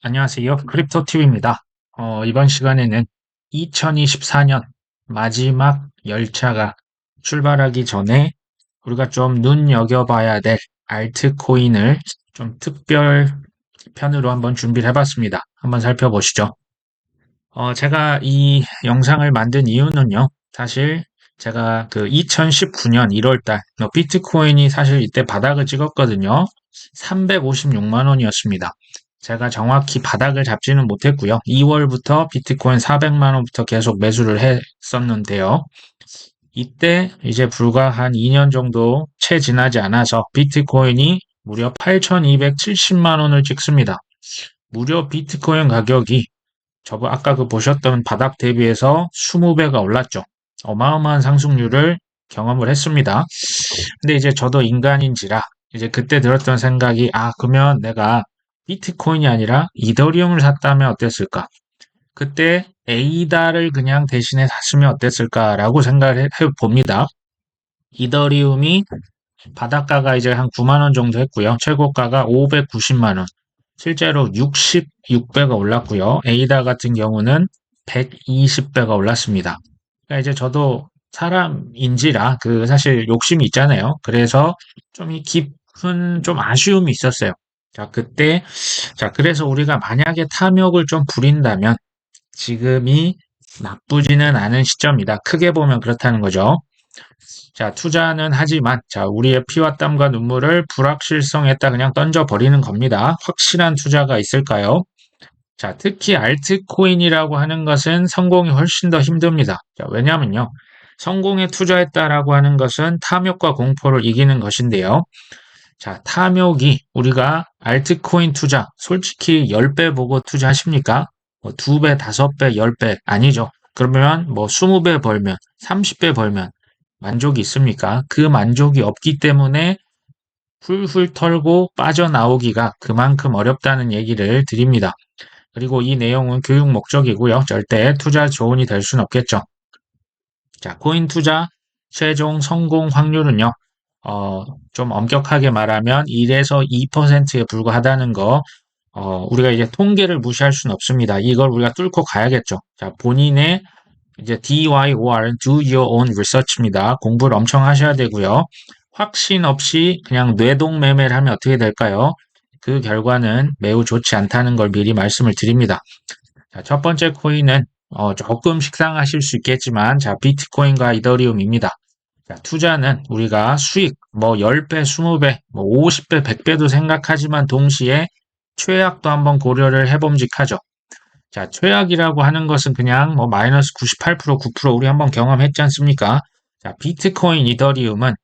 안녕하세요. 크립토TV입니다. 어, 이번 시간에는 2024년 마지막 열차가 출발하기 전에 우리가 좀 눈여겨봐야 될 알트코인을 좀 특별 편으로 한번 준비를 해봤습니다. 한번 살펴보시죠. 어, 제가 이 영상을 만든 이유는요. 사실 제가 그 2019년 1월달 비트코인이 사실 이때 바닥을 찍었거든요. 356만 원이었습니다. 제가 정확히 바닥을 잡지는 못했고요. 2월부터 비트코인 400만 원부터 계속 매수를 했었는데요. 이때 이제 불과 한 2년 정도 채 지나지 않아서 비트코인이 무려 8,270만 원을 찍습니다. 무려 비트코인 가격이 저거 아까 그 보셨던 바닥 대비해서 20배가 올랐죠. 어마어마한 상승률을 경험을 했습니다. 근데 이제 저도 인간인지라 이제 그때 들었던 생각이 아 그러면 내가 비트코인이 아니라 이더리움을 샀다면 어땠을까? 그때 에이다를 그냥 대신에 샀으면 어땠을까라고 생각을 해 봅니다. 이더리움이 바닷가가 이제 한 9만 원 정도 했고요. 최고가가 590만 원. 실제로 66배가 올랐고요. 에이다 같은 경우는 120배가 올랐습니다. 그러니까 이제 저도 사람인지라 그 사실 욕심이 있잖아요. 그래서 좀 이 깊은 좀 아쉬움이 있었어요. 자, 그때, 자, 그래서 우리가 만약에 탐욕을 좀 부린다면 지금이 나쁘지는 않은 시점이다. 크게 보면 그렇다는 거죠. 자, 투자는 하지만, 자, 우리의 피와 땀과 눈물을 불확실성에다 그냥 던져버리는 겁니다. 확실한 투자가 있을까요? 자, 특히 알트코인이라고 하는 것은 성공이 훨씬 더 힘듭니다. 자, 왜냐면요. 성공에 투자했다라고 하는 것은 탐욕과 공포를 이기는 것인데요. 자, 탐욕이 우리가 알트코인 투자, 솔직히 10배 보고 투자하십니까? 뭐 2배, 5배, 10배 아니죠. 그러면 뭐 20배 벌면, 30배 벌면 만족이 있습니까? 그 만족이 없기 때문에 훌훌 털고 빠져나오기가 그만큼 어렵다는 얘기를 드립니다. 그리고 이 내용은 교육 목적이고요. 절대 투자 조언이 될 수는 없겠죠. 자, 코인 투자 최종 성공 확률은요. 어, 좀 엄격하게 말하면 1에서 2%에 불과하다는 거, 어, 우리가 이제 통계를 무시할 수는 없습니다. 이걸 우리가 뚫고 가야겠죠. 자, 본인의 이제 DYOR, Do Your Own Research입니다. 공부를 엄청 하셔야 되고요. 확신 없이 그냥 뇌동 매매를 하면 어떻게 될까요? 그 결과는 매우 좋지 않다는 걸 미리 말씀을 드립니다. 자, 첫 번째 코인은 어, 조금 식상하실 수 있겠지만 자, 비트코인과 이더리움입니다. 자, 투자는 우리가 수익 뭐 10배, 20배, 뭐 50배, 100배도 생각하지만 동시에 최악도 한번 고려를 해봄직하죠. 자, 최악이라고 하는 것은 그냥 뭐 마이너스 98%, 9% 우리 한번 경험했지 않습니까? 자, 비트코인, 이더리움은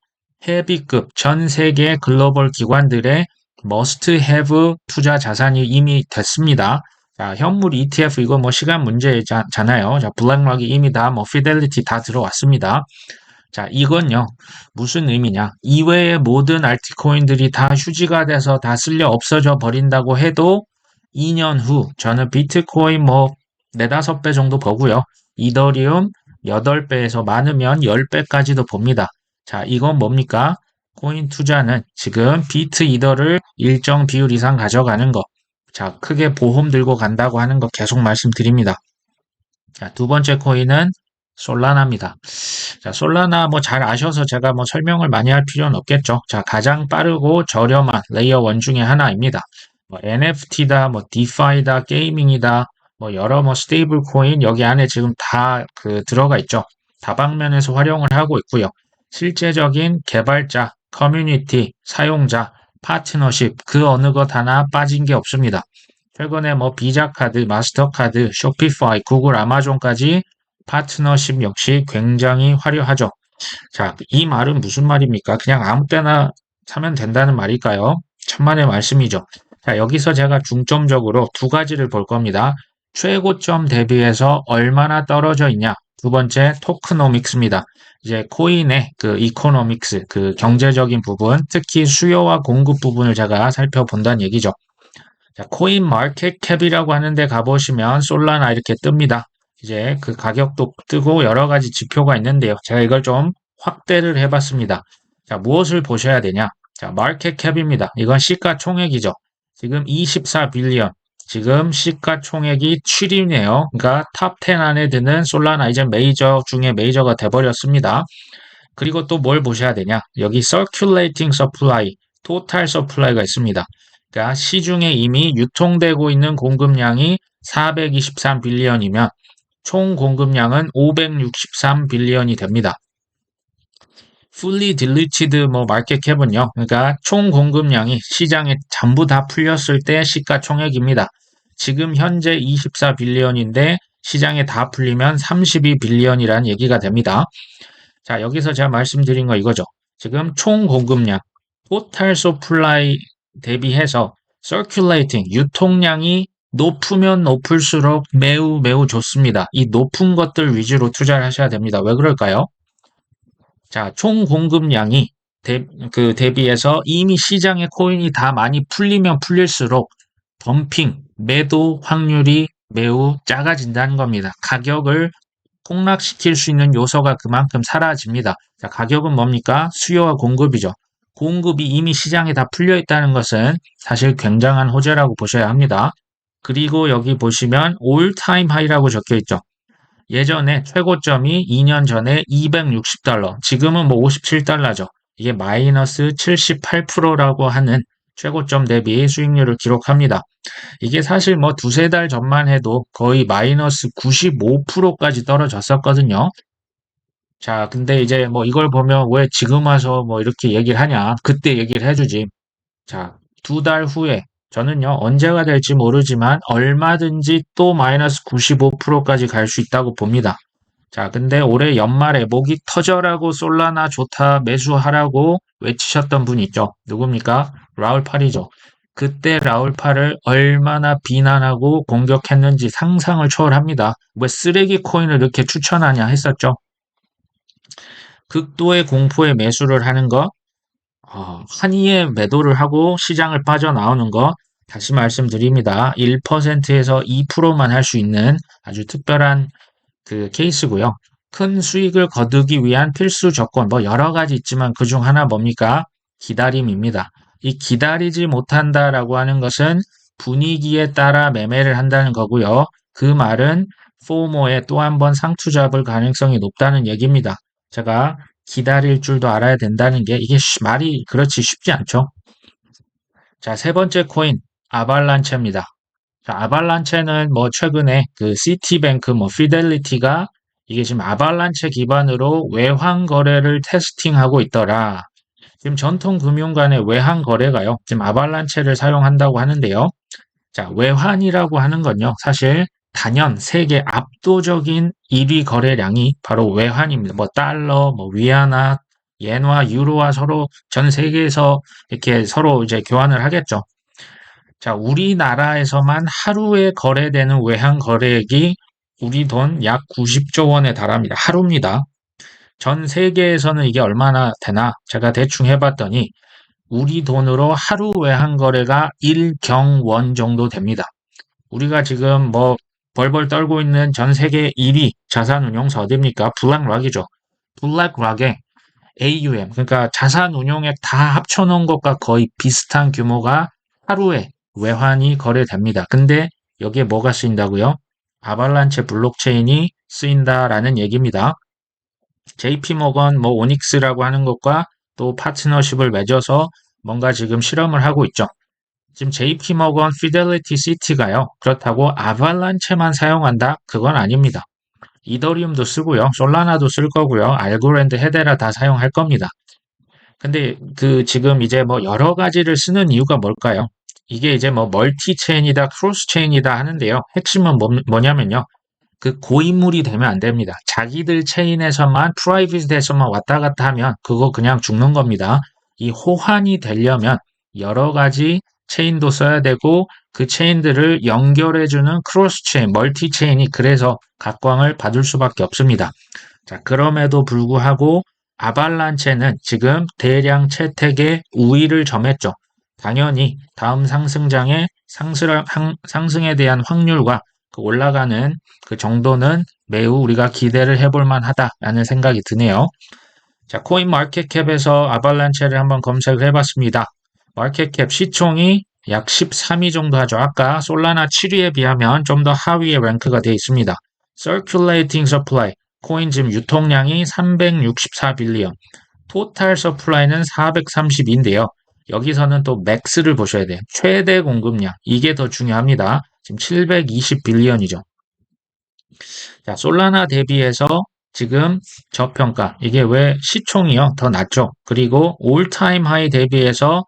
헤비급 전 세계 글로벌 기관들의 머스트 헤브 투자 자산이 이미 됐습니다. 자, 현물 ETF 이거 뭐 시간 문제잖아요. 자, 블랙락이 이미 다 뭐 피델리티 다 들어왔습니다. 자, 이건요, 무슨 의미냐. 이외의 모든 알트코인들이 다 휴지가 돼서 다 쓸려 없어져 버린다고 해도 2년 후 저는 비트코인 뭐 4, 5배 정도 보고요. 이더리움 8배에서 많으면 10배까지도 봅니다. 자, 이건 뭡니까? 코인 투자는 지금 비트 이더를 일정 비율 이상 가져가는 거. 자, 크게 보험 들고 간다고 하는 거 계속 말씀드립니다. 자, 두 번째 코인은 솔라나입니다. 자, 솔라나 뭐 잘 아셔서 제가 뭐 설명을 많이 할 필요는 없겠죠. 자, 가장 빠르고 저렴한 레이어 원 중에 하나입니다. 뭐 NFT다, 뭐 디파이다, 게이밍이다, 뭐 여러 뭐 스테이블 코인 여기 안에 지금 다 그 들어가 있죠. 다방면에서 활용을 하고 있고요. 실제적인 개발자, 커뮤니티, 사용자, 파트너십 그 어느 것 하나 빠진 게 없습니다. 최근에 뭐 비자 카드, 마스터 카드, 쇼피파이, 구글, 아마존까지 파트너십 역시 굉장히 화려하죠. 자, 이 말은 무슨 말입니까? 그냥 아무 때나 사면 된다는 말일까요? 천만의 말씀이죠. 자, 여기서 제가 중점적으로 두 가지를 볼 겁니다. 최고점 대비해서 얼마나 떨어져 있냐. 두 번째, 토크노믹스입니다. 이제 코인의 그 이코노믹스, 그 경제적인 부분, 특히 수요와 공급 부분을 제가 살펴본다는 얘기죠. 자, 코인 마켓 캡이라고 하는데 가보시면 솔라나 이렇게 뜹니다. 이제 그 가격도 뜨고 여러 가지 지표가 있는데요. 제가 이걸 좀 확대를 해봤습니다. 자, 무엇을 보셔야 되냐? 자, 마켓 캡입니다. 이건 시가 총액이죠. 지금 24빌리언. 지금 시가총액이 7위네요. 그러니까 탑 10 안에 드는 솔라나 이제 메이저 중에 메이저가 돼버렸습니다. 그리고 또 뭘 보셔야 되냐? 여기 circulating supply, total supply가 있습니다. 그러니까 시중에 이미 유통되고 있는 공급량이 423 빌리언이면 총 공급량은 563 빌리언이 됩니다. fully diluted 뭐 마켓 캡은요. 그러니까 총 공급량이 시장에 전부 다 풀렸을 때 시가총액입니다. 지금 현재 24 빌리언인데 시장에 다 풀리면 32 빌리언이라는 얘기가 됩니다. 자, 여기서 제가 말씀드린 거 이거죠. 지금 총 공급량, total supply 대비해서 circulating, 유통량이 높으면 높을수록 매우 매우 좋습니다. 이 높은 것들 위주로 투자를 하셔야 됩니다. 왜 그럴까요? 자, 총 공급량이 대, 그 대비해서 이미 시장에 코인이 다 많이 풀리면 풀릴수록 덤핑, 매도 확률이 매우 작아진다는 겁니다. 가격을 폭락시킬 수 있는 요소가 그만큼 사라집니다. 자, 가격은 뭡니까? 수요와 공급이죠. 공급이 이미 시장에 다 풀려 있다는 것은 사실 굉장한 호재라고 보셔야 합니다. 그리고 여기 보시면 time high라고 적혀 있죠. 예전에 최고점이 2년 전에 260달러, 지금은 뭐 57달러죠. 이게 마이너스 78%라고 하는 최고점 대비 수익률을 기록합니다. 이게 사실 뭐 두세 달 전만 해도 거의 마이너스 95%까지 떨어졌었거든요. 자, 근데 이제 뭐 이걸 보면 왜 지금 와서 뭐 이렇게 얘기를 하냐. 그때 얘기를 해주지. 자, 두 달 후에 저는요, 언제가 될지 모르지만 얼마든지 또 마이너스 95%까지 갈 수 있다고 봅니다. 자, 근데 올해 연말에 목이 터져라고 솔라나 좋다 매수하라고 외치셨던 분 있죠. 누굽니까? 라울팔이죠. 그때 라울팔을 얼마나 비난하고 공격했는지 상상을 초월합니다. 왜 쓰레기 코인을 이렇게 추천하냐 했었죠. 극도의 공포에 매수를 하는 것, 어, 한이에 매도를 하고 시장을 빠져나오는 것, 다시 말씀드립니다. 1%에서 2%만 할 수 있는 아주 특별한 그 케이스고요. 큰 수익을 거두기 위한 필수 조건, 뭐 여러 가지 있지만 그 중 하나 뭡니까? 기다림입니다. 이 기다리지 못한다라고 하는 것은 분위기에 따라 매매를 한다는 거고요. 그 말은 포모에 또 한 번 상투 잡을 가능성이 높다는 얘기입니다. 제가 기다릴 줄도 알아야 된다는 게 이게 말이 그렇지 쉽지 않죠. 자, 세 번째 코인 아발란체입니다. 자, 아발란체는 뭐 최근에 그 시티뱅크 뭐 피델리티가 이게 지금 아발란체 기반으로 외환 거래를 테스팅하고 있더라. 지금 전통 금융 간의 외환 거래가요. 지금 아발란체를 사용한다고 하는데요. 자, 외환이라고 하는 건요. 사실 단연 세계 압도적인 1위 거래량이 바로 외환입니다. 뭐 달러, 뭐 위안화, 엔화, 유로와 서로 전 세계에서 이렇게 서로 이제 교환을 하겠죠. 자, 우리나라에서만 하루에 거래되는 외환 거래액이 우리 돈 약 90조 원에 달합니다. 하루입니다. 전 세계에서는 이게 얼마나 되나 제가 대충 해봤더니 우리 돈으로 하루 외환 거래가 1경원 정도 됩니다. 우리가 지금 뭐 벌벌 떨고 있는 전 세계 1위 자산운용사 어딥니까? 블랙락이죠. 블랙락에 AUM, 그러니까 자산운용액 다 합쳐놓은 것과 거의 비슷한 규모가 하루에 외환이 거래됩니다. 근데 여기에 뭐가 쓰인다고요? 아발란체 블록체인이 쓰인다라는 얘기입니다. JP모건, 뭐 오닉스라고 하는 것과 또 파트너십을 맺어서 뭔가 지금 실험을 하고 있죠. 지금 JP모건 피델리티 시티가요. 그렇다고 아발란체만 사용한다? 그건 아닙니다. 이더리움도 쓰고요. 솔라나도 쓸 거고요. 알고랜드, 헤데라 다 사용할 겁니다. 근데 그 지금 이제 뭐 여러 가지를 쓰는 이유가 뭘까요? 이게 이제 뭐 멀티 체인이다, 크로스 체인이다 하는데요. 핵심은 뭐, 뭐냐면요. 그 고인물이 되면 안 됩니다. 자기들 체인에서만 프라이빗에서만 왔다 갔다 하면 그거 그냥 죽는 겁니다. 이 호환이 되려면 여러 가지 체인도 써야 되고 그 체인들을 연결해주는 크로스 체인, 멀티 체인이 그래서 각광을 받을 수밖에 없습니다. 자, 그럼에도 불구하고 아발란체는 지금 대량 채택의 우위를 점했죠. 당연히 다음 상승장의 상승 에 대한 확률과 그 올라가는 그 정도는 매우 우리가 기대를 해볼 만하다라는 생각이 드네요. 자, 코인 마켓캡에서 아발란체를 한번 검색을 해봤습니다. 마켓캡 시총이 약 13위 정도 하죠. 아까 솔라나 7위에 비하면 좀 더 하위에 랭크가 되어 있습니다. Circulating Supply, 코인 지금 유통량이 364빌리언, 토탈 서플라이는 430인데요. 여기서는 또 맥스를 보셔야 돼요. 최대 공급량. 이게 더 중요합니다. 지금 720빌리언이죠. 자, 솔라나 대비해서 지금 저평가. 이게 왜 시총이요? 더 낮죠. 그리고 올타임 하이 대비해서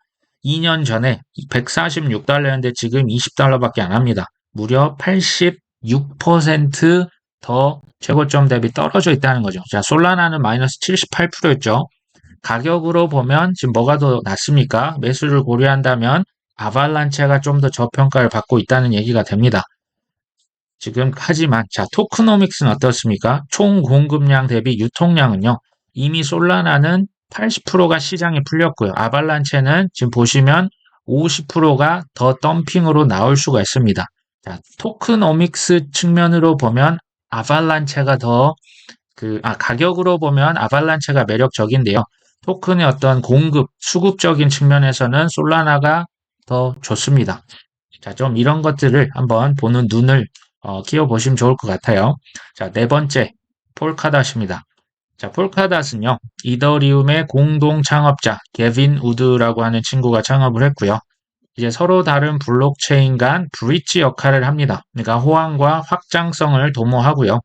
2년 전에 146달러였는데 지금 20달러밖에 안 합니다. 무려 86%더 최고점 대비 떨어져 있다는 거죠. 자, 솔라나는 마이너스 78%였죠. 가격으로 보면 지금 뭐가 더 낫습니까? 매수를 고려한다면 아발란체가 좀 더 저평가를 받고 있다는 얘기가 됩니다. 지금 하지만 자 토크노믹스는 어떻습니까? 총 공급량 대비 유통량은요. 이미 솔라나는 80%가 시장에 풀렸고요. 아발란체는 지금 보시면 50%가 더 덤핑으로 나올 수가 있습니다. 자, 토크노믹스 측면으로 보면 아발란체가 더 그, 아, 가격으로 보면 아발란체가 매력적인데요. 토큰의 어떤 공급, 수급적인 측면에서는 솔라나가 더 좋습니다. 자, 좀 이런 것들을 한번 보는 눈을 어, 키워보시면 좋을 것 같아요. 자, 네 번째, 폴카닷입니다. 자, 폴카닷은요, 이더리움의 공동 창업자, 게빈 우드라고 하는 친구가 창업을 했고요. 이제 서로 다른 블록체인 간 브릿지 역할을 합니다. 그러니까 호환과 확장성을 도모하고요.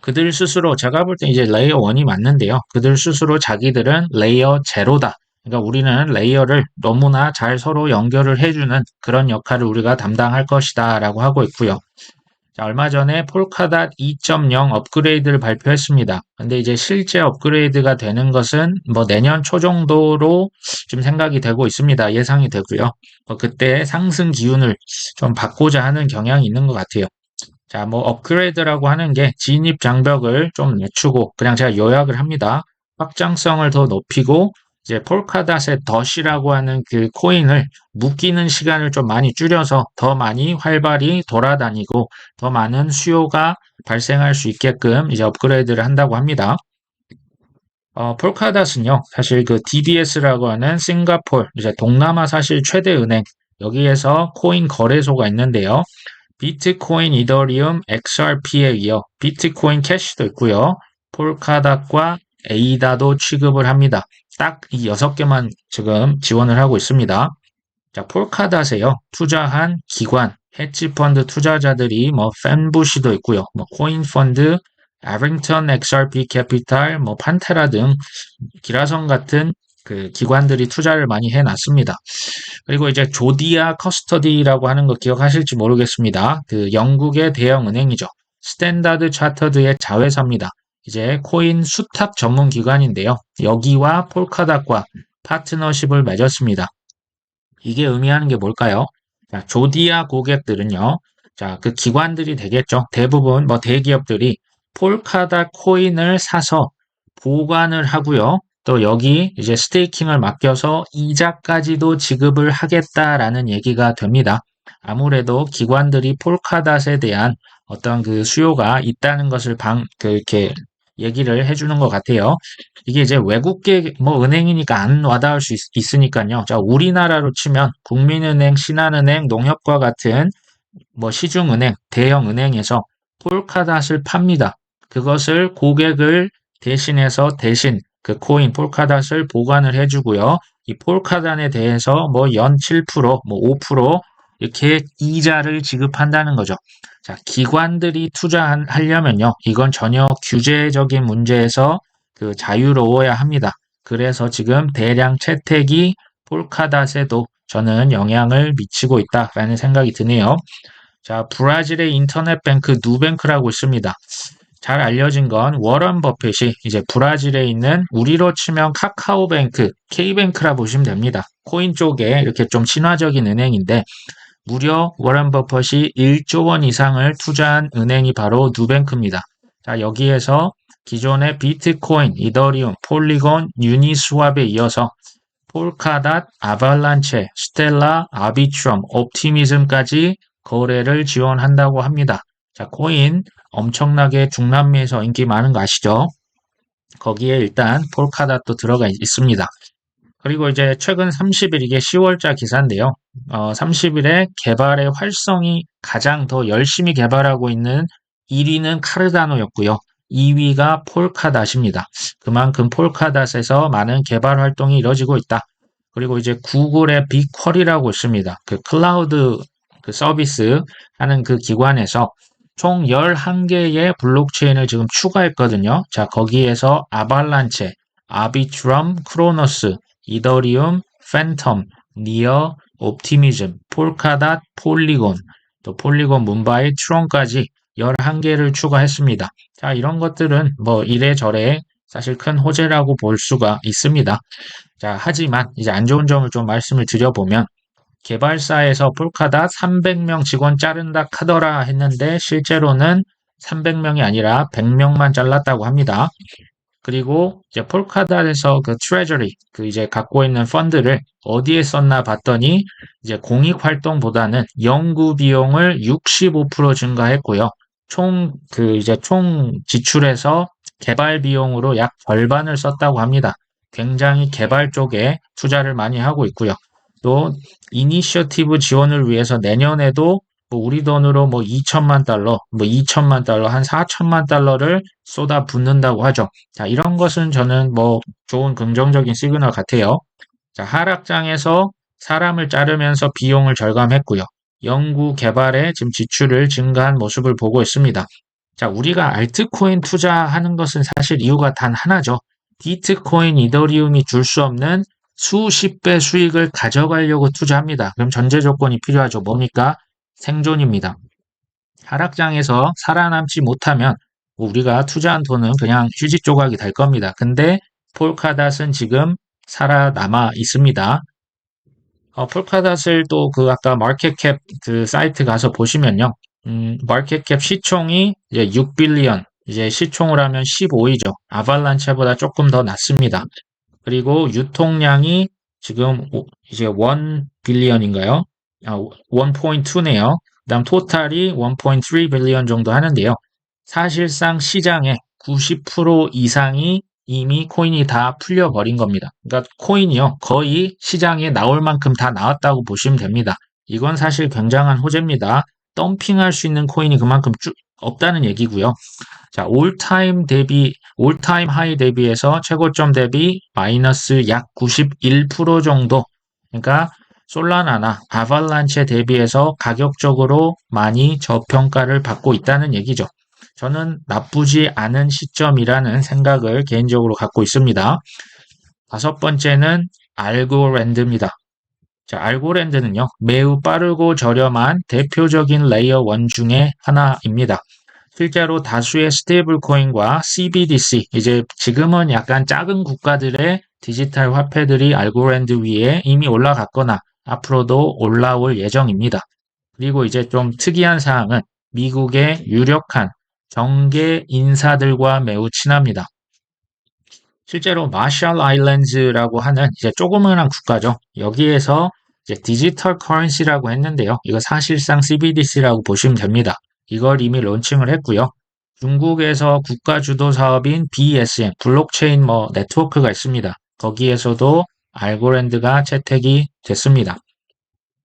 그들 스스로 제가 볼 때 이제 레이어 1이 맞는데요. 그들 스스로 자기들은 레이어 제로다. 그러니까 우리는 레이어를 너무나 잘 서로 연결을 해주는 그런 역할을 우리가 담당할 것이다 라고 하고 있고요. 자, 얼마 전에 폴카닷 2.0 업그레이드를 발표했습니다. 근데 이제 실제 업그레이드가 되는 것은 뭐 내년 초 정도로 지금 생각이 되고 있습니다. 예상이 되고요. 뭐 그때 상승 기운을 좀 받고자 하는 경향이 있는 것 같아요. 자, 뭐 업그레이드라고 하는 게 진입 장벽을 좀 늦추고 그냥 제가 요약을 합니다. 확장성을 더 높이고 이제 폴카닷의 덫이라고 하는 그 코인을 묶이는 시간을 좀 많이 줄여서 더 많이 활발히 돌아다니고 더 많은 수요가 발생할 수 있게끔 이제 업그레이드를 한다고 합니다. 어, 폴카닷은요, 사실 그 DBS라고 하는 싱가폴, 이제 동남아 사실 최대 은행, 여기에서 코인 거래소가 있는데요. 비트코인, 이더리움, XRP에 이어 비트코인 캐시도 있고요. 폴카닷과 에이다도 취급을 합니다. 딱 이 여섯 개만 지금 지원을 하고 있습니다. 자, 폴카닷에요. 투자한 기관, 헤지펀드 투자자들이 뭐 팬부시도 있고요. 뭐 코인 펀드, 아링턴 XRP 캐피탈, 뭐 판테라 등 기라성 같은 그 기관들이 투자를 많이 해놨습니다. 그리고 이제 조디아 커스터디라고 하는 거 기억하실지 모르겠습니다. 그 영국의 대형 은행이죠. 스탠다드 차터드의 자회사입니다. 이제 코인 수탁 전문 기관인데요. 여기와 폴카닷과 파트너십을 맺었습니다. 이게 의미하는 게 뭘까요? 자, 조디아 고객들은요. 자, 그 기관들이 되겠죠. 대부분 뭐 대기업들이 폴카닷 코인을 사서 보관을 하고요. 또 여기 이제 스테이킹을 맡겨서 이자까지도 지급을 하겠다라는 얘기가 됩니다. 아무래도 기관들이 폴카닷에 대한 어떤 그 수요가 있다는 것을 방, 그, 이렇게 얘기를 해주는 것 같아요. 이게 이제 외국계 뭐 은행이니까 안 와닿을 수 있, 으니까요 자, 우리나라로 치면 국민은행, 신한은행, 농협과 같은 뭐 시중은행, 대형은행에서 폴카닷을 팝니다. 그것을 고객을 대신해서 대신 그 코인 폴카닷을 보관을 해주고요. 이 폴카닷에 대해서 뭐 연 7%, 뭐 5% 이렇게 이자를 지급한다는 거죠. 자, 기관들이 투자하려면요. 이건 전혀 규제적인 문제에서 그 자유로워야 합니다. 그래서 지금 대량 채택이 폴카닷에도 저는 영향을 미치고 있다라는 생각이 드네요. 자, 브라질의 인터넷 뱅크 누뱅크라고 있습니다. 잘 알려진 건 워런 버핏이 이제 브라질에 있는 우리로 치면 카카오뱅크, K뱅크라 보시면 됩니다. 코인 쪽에 이렇게 좀 친화적인 은행인데 무려 워런 버핏이 1조 원 이상을 투자한 은행이 바로 누뱅크입니다. 자, 여기에서 기존의 비트코인, 이더리움, 폴리곤, 유니스왑에 이어서 폴카닷, 아발란체, 스텔라, 아비트럼, 옵티미즘까지 거래를 지원한다고 합니다. 자, 코인 엄청나게 중남미에서 인기 많은 거 아시죠? 거기에 일단 폴카닷도 들어가 있습니다. 그리고 이제 최근 30일 이게 10월자 기사인데요. 어, 30일에 개발의 활성이 가장 더 열심히 개발하고 있는 1위는 카르다노였고요. 2위가 폴카닷입니다. 그만큼 폴카닷에서 많은 개발 활동이 이뤄지고 있다. 그리고 이제 구글의 빅쿼리라고 있습니다. 그 클라우드 그 서비스 하는 그 기관에서 총 11개의 블록체인을 지금 추가했거든요. 자, 거기에서 아발란체, 아비트럼, 크로노스, 이더리움, 팬텀, 니어, 옵티미즘, 폴카닷, 폴리곤, 또 폴리곤 문바이, 트론까지 11개를 추가했습니다. 자, 이런 것들은 뭐 이래저래 사실 큰 호재라고 볼 수가 있습니다. 자, 하지만 이제 안 좋은 점을 좀 말씀을 드려보면 개발사에서 폴카닷 300명 직원 자른다 카더라 했는데 실제로는 300명이 아니라 100명만 잘랐다고 합니다. 그리고 이제 폴카닷에서 그 트레저리 그 이제 갖고 있는 펀드를 어디에 썼나 봤더니 이제 공익 활동보다는 연구 비용을 65% 증가했고요. 총 그 이제 총 지출에서 개발 비용으로 약 절반을 썼다고 합니다. 굉장히 개발 쪽에 투자를 많이 하고 있고요. 또 이니셔티브 지원을 위해서 내년에도 뭐 우리 돈으로 뭐 2천만 달러, 뭐 2천만 달러, 한 4천만 달러를 쏟아 붓는다고 하죠. 자, 이런 것은 저는 뭐 좋은 긍정적인 시그널 같아요. 자, 하락장에서 사람을 자르면서 비용을 절감했고요. 연구 개발에 지금 지출을 증가한 모습을 보고 있습니다. 자, 우리가 알트코인 투자하는 것은 사실 이유가 단 하나죠. 비트코인, 이더리움이 줄 수 없는 수십 배 수익을 가져가려고 투자합니다. 그럼 전제 조건이 필요하죠. 뭡니까? 생존입니다. 하락장에서 살아남지 못하면 우리가 투자한 돈은 그냥 휴지 조각이 될 겁니다. 근데 폴카닷은 지금 살아남아 있습니다. 어, 폴카닷을 또 그 아까 마켓캡 그 사이트 가서 보시면요. 음, 마켓캡 시총이 이제 6빌리언, 이제 시총을 하면 15이죠. 아발란체보다 조금 더 낮습니다. 그리고 유통량이 지금 이제 1빌리언인가요? 아, 1.2네요. 그다음 토탈이 1.3 빌리언 정도 하는데요. 사실상 시장의 90% 이상이 이미 코인이 다 풀려버린 겁니다. 그러니까 코인이요. 거의 시장에 나올 만큼 다 나왔다고 보시면 됩니다. 이건 사실 굉장한 호재입니다. 덤핑할 수 있는 코인이 그만큼 쭉 없다는 얘기고요. 자, 올타임 대비, 올타임 하이 대비해서 최고점 대비 마이너스 약 91% 정도. 그러니까 솔라나나 아발란체 대비해서 가격적으로 많이 저평가를 받고 있다는 얘기죠. 저는 나쁘지 않은 시점이라는 생각을 개인적으로 갖고 있습니다. 다섯 번째는 알고랜드입니다. 자, 알고랜드는요, 매우 빠르고 저렴한 대표적인 레이어 원 중에 하나입니다. 실제로 다수의 스테이블 코인과 CBDC, 이제 지금은 약간 작은 국가들의 디지털 화폐들이 알고랜드 위에 이미 올라갔거나 앞으로도 올라올 예정입니다. 그리고 이제 좀 특이한 사항은 미국의 유력한 정계 인사들과 매우 친합니다. 실제로 마샬 아일랜드라고 하는 이제 조그마한 국가죠. 여기에서 이제 디지털 커런시라고 했는데요. 이거 사실상 CBDC라고 보시면 됩니다. 이걸 이미 론칭을 했고요. 중국에서 국가 주도 사업인 BSM, 블록체인 뭐 네트워크가 있습니다. 거기에서도 알고랜드가 채택이 됐습니다.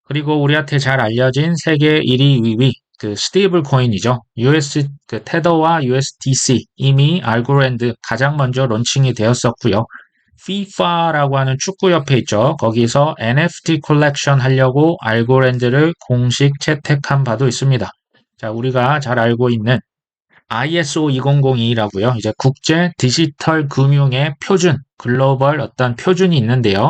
그리고 우리한테 잘 알려진 세계 1위, 2위 그 스테이블 코인이죠. US 그 테더와 USDC 이미 알고랜드 가장 먼저 론칭이 되었었고요. FIFA라고 하는 축구 협회 있죠. 거기서 NFT 컬렉션 하려고 알고랜드를 공식 채택한 바도 있습니다. 자, 우리가 잘 알고 있는 ISO 2002라고요. 이제 국제 디지털 금융의 표준, 글로벌 어떤 표준이 있는데요.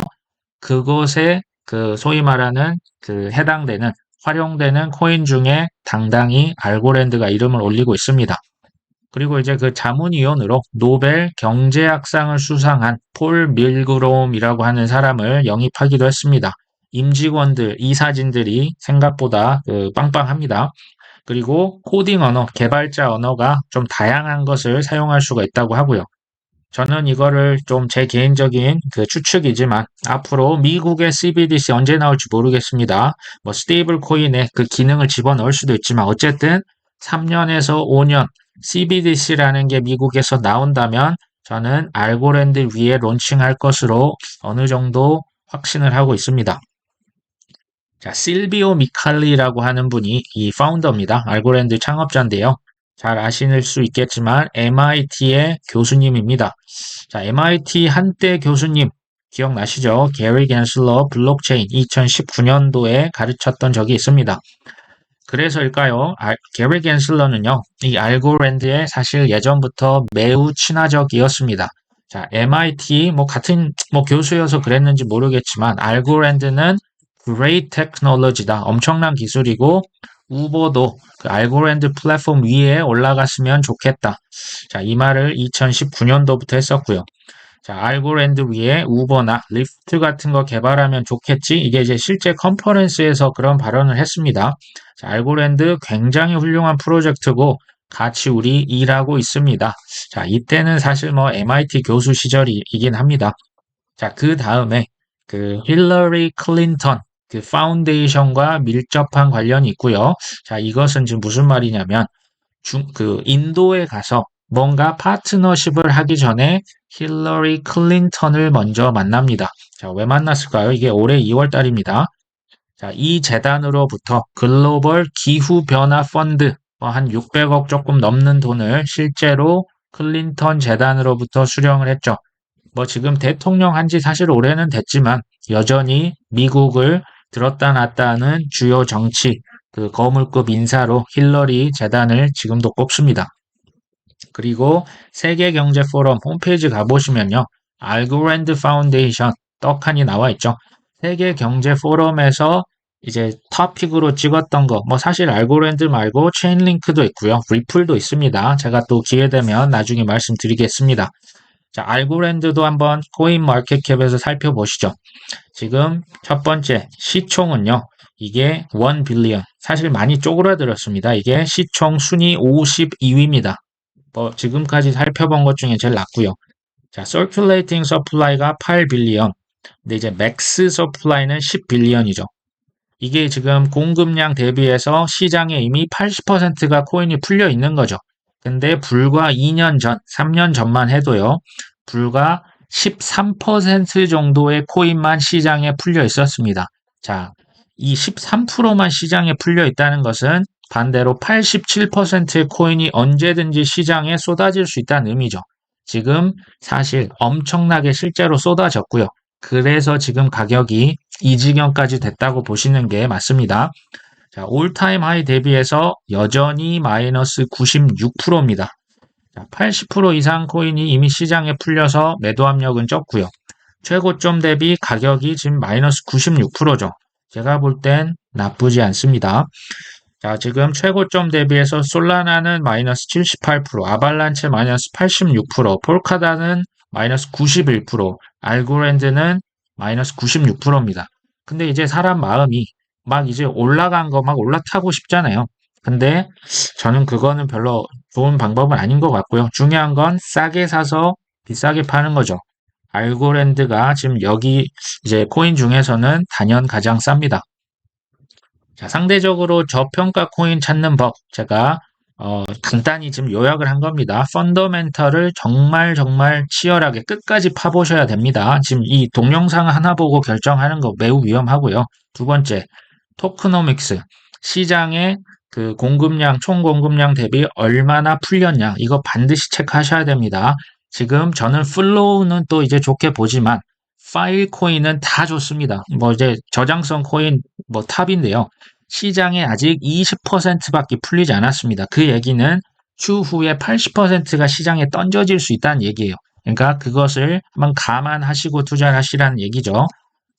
그곳에 그 소위 말하는 그 해당되는 활용되는 코인 중에 당당히 알고랜드가 이름을 올리고 있습니다. 그리고 이제 그 자문위원으로 노벨 경제학상을 수상한 폴 밀그롬이라고 하는 사람을 영입하기도 했습니다. 임직원들, 이사진들이 생각보다 그 빵빵합니다. 그리고 코딩 언어, 개발자 언어가 좀 다양한 것을 사용할 수가 있다고 하고요. 저는 이거를 좀 제 개인적인 그 추측이지만 앞으로 미국의 CBDC 언제 나올지 모르겠습니다. 뭐 스테이블 코인에 그 기능을 집어넣을 수도 있지만 어쨌든 3년에서 5년 CBDC라는 게 미국에서 나온다면 저는 알고랜드 위에 론칭할 것으로 어느 정도 확신을 하고 있습니다. 자, 실비오 미칼리라고 하는 분이 이 파운더입니다. 알고랜드 창업자인데요. 잘 아실 수 있겠지만 MIT의 교수님입니다. 자, MIT 한때 교수님 기억나시죠? 게리 겐슬러 블록체인 2019년도에 가르쳤던 적이 있습니다. 그래서일까요? 아, 게리 겐슬러는요, 이 알고랜드에 사실 예전부터 매우 친화적이었습니다. 자, MIT 뭐 같은 뭐 교수여서 그랬는지 모르겠지만 알고랜드는 great technology다. 엄청난 기술이고 우버도 그 알고랜드 플랫폼 위에 올라갔으면 좋겠다. 자, 이 말을 2019년도부터 했었고요. 자, 알고랜드 위에 우버나 리프트 같은 거 개발하면 좋겠지. 이게 이제 실제 컨퍼런스에서 그런 발언을 했습니다. 자, 알고랜드 굉장히 훌륭한 프로젝트고 같이 우리 일하고 있습니다. 자, 이때는 사실 뭐 MIT 교수 시절이긴 합니다. 자, 그 다음에 그 힐러리 클린턴 그 파운데이션과 밀접한 관련이 있고요. 자, 이것은 지금 무슨 말이냐면 중, 그 인도에 가서 뭔가 파트너십을 하기 전에 힐러리 클린턴을 먼저 만납니다. 자, 왜 만났을까요? 이게 올해 2월 달입니다. 자, 이 재단으로부터 글로벌 기후 변화 펀드 뭐한 600억 조금 넘는 돈을 실제로 클린턴 재단으로부터 수령을 했죠. 뭐 지금 대통령 한 지 사실 올해는 됐지만 여전히 미국을 들었다 놨다 하는 주요 정치 그 거물급 인사로 힐러리 재단을 지금도 꼽습니다. 그리고 세계경제포럼 홈페이지 가보시면요. 알고랜드 파운데이션 떡하니 나와 있죠. 세계경제포럼에서 이제 토픽으로 찍었던 거, 뭐 사실 알고랜드 말고 체인링크도 있고요. 리플도 있습니다. 제가 또 기회 되면 나중에 말씀드리겠습니다. 자, 알고랜드도 한번 코인 마켓캡에서 살펴보시죠. 지금 첫 번째 시총은요. 이게 1 빌리언. 사실 많이 쪼그라들었습니다. 이게 시총 순위 52위입니다. 뭐 지금까지 살펴본 것 중에 제일 낮고요. 자, circulating supply가 8 빌리언. 근데 이제 맥스 서플라이는 10 빌리언이죠. 이게 지금 공급량 대비해서 시장에 이미 80%가 코인이 풀려 있는 거죠. 근데 불과 2년 전, 3년 전만 해도요. 불과 13% 정도의 코인만 시장에 풀려 있었습니다. 자, 이 13%만 시장에 풀려 있다는 것은 반대로 87%의 코인이 언제든지 시장에 쏟아질 수 있다는 의미죠. 지금 사실 엄청나게 실제로 쏟아졌고요. 그래서 지금 가격이 이 지경까지 됐다고 보시는 게 맞습니다. 자, 올타임 하이 대비해서 여전히 마이너스 96%입니다. 80% 이상 코인이 이미 시장에 풀려서 매도 압력은 적고요. 최고점 대비 가격이 지금 마이너스 96%죠. 제가 볼 땐 나쁘지 않습니다. 자, 지금 최고점 대비해서 솔라나는 마이너스 78%, 아발란체 마이너스 86%, 폴카다는 마이너스 91%, 알고랜드는 마이너스 96%입니다. 근데 이제 사람 마음이 막 이제 올라간 거 막 올라타고 싶잖아요. 근데 저는 그거는 별로 좋은 방법은 아닌 것 같고요. 중요한 건 싸게 사서 비싸게 파는 거죠. 알고랜드가 지금 여기 이제 코인 중에서는 단연 가장 쌉니다. 자, 상대적으로 저평가 코인 찾는 법 제가 어, 간단히 지금 요약을 한 겁니다. 펀더멘털을 정말 정말 치열하게 끝까지 파보셔야 됩니다. 지금 이 동영상 하나 보고 결정하는 거 매우 위험하고요. 두 번째, 토크노믹스. 시장의 그 공급량, 총 공급량 대비 얼마나 풀렸냐. 이거 반드시 체크하셔야 됩니다. 지금 저는 플로우는 또 이제 좋게 보지만 파일 코인은 다 좋습니다. 뭐 이제 저장성 코인 뭐 탑인데요. 시장에 아직 20%밖에 풀리지 않았습니다. 그 얘기는 추후에 80%가 시장에 던져질 수 있다는 얘기예요. 그러니까 그것을 한번 감안하시고 투자를 하시라는 얘기죠.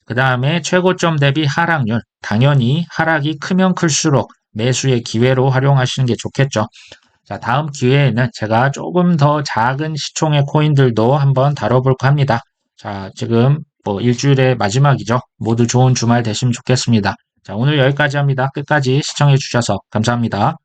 그 다음에 최고점 대비 하락률. 당연히 하락이 크면 클수록 매수의 기회로 활용하시는 게 좋겠죠. 자, 다음 기회에는 제가 조금 더 작은 시총의 코인들도 한번 다뤄볼까 합니다. 자, 지금 뭐 일주일의 마지막이죠. 모두 좋은 주말 되시면 좋겠습니다. 자, 오늘 여기까지 합니다. 끝까지 시청해 주셔서 감사합니다.